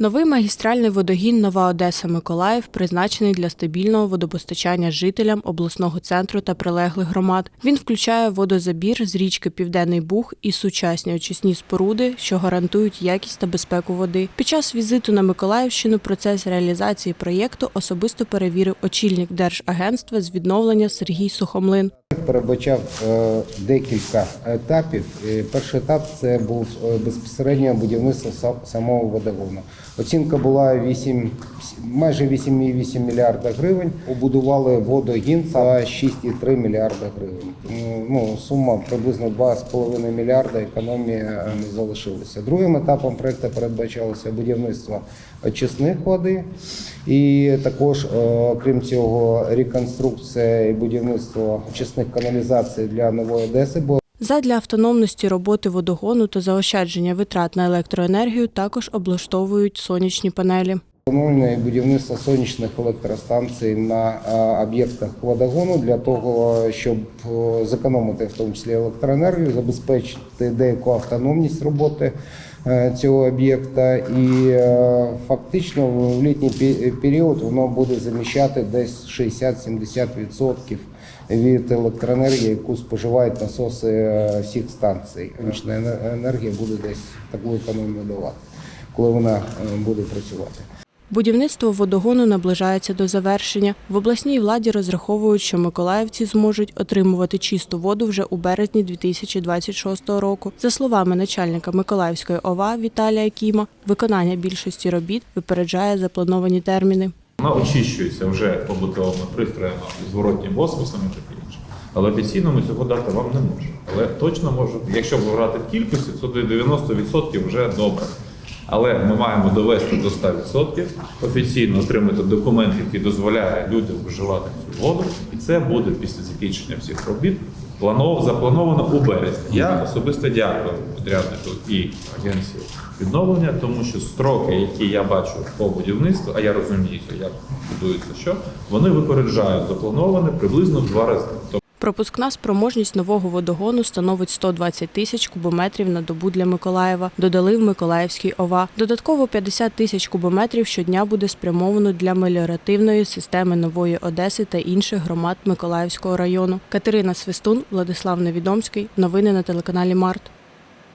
Новий магістральний водогін Нова Одеса Миколаїв призначений для стабільного водопостачання жителям обласного центру та прилеглих громад. Він включає водозабір з річки Південний Буг і сучасні очисні споруди, що гарантують якість та безпеку води. Під час візиту на Миколаївщину процес реалізації проєкту особисто перевірив очільник Держагентства з відновлення Сергій Сухомлин. Передбачав е, декілька етапів. Е, Перший етап це був е, безпосередньо будівництво са- самого водогону. Оцінка була 8, майже 8,8 мільярда гривень. Побудували водогін за 6,3 мільярда гривень. Ну, сума приблизно 2,5 мільярда економії е, не залишилася. Другим етапом проекту передбачалося будівництво очисних води. І також, е, крім цього, реконструкція і будівництво очисних каналізацій для нової Одеси. Задля автономності роботи водогону та заощадження витрат на електроенергію також облаштовують сонячні панелі. Плануємо і будівництво сонячних електростанцій на об'єктах водогону для того, щоб зекономити в тому числі електроенергію, забезпечити деяку автономність роботи е, цього об'єкта. І е, фактично в літній період воно буде заміщати десь 60-70% від електроенергії, яку споживають насоси е, всіх станцій. Сонячна енергія буде десь таку економію давати, коли вона буде працювати. Будівництво водогону наближається до завершення. В обласній владі розраховують, що миколаївці зможуть отримувати чисту воду вже у березні 2026 року. За словами начальника Миколаївської ОВА Віталія Кіма, виконання більшості робіт випереджає заплановані терміни. Вона очищується вже побутовими пристроями, зворотнім осмосом і таке інше. Але офіційно ми цього дати вам не можемо. Але точно можемо, якщо брати в кількості, то до 90% вже добре. Але ми маємо довести до 100%, офіційно отримати документ, який дозволяє людям вживати цю воду, і це буде після закінчення всіх робіт. Планов, заплановано у березні. Я особисто дякую підряднику і агенції відновлення, тому що строки, які я бачу по будівництву, а я розумію, як будується що, вони випереджають заплановане приблизно в два рази. Пропускна спроможність нового водогону становить 120 тисяч кубометрів на добу для Миколаєва. Додали в Миколаївській ОВА. Додатково 50 тисяч кубометрів щодня буде спрямовано для меліоративної системи Нової Одеси та інших громад Миколаївського району. Катерина Свистун, Владислав Невідомський. Новини на телеканалі Март.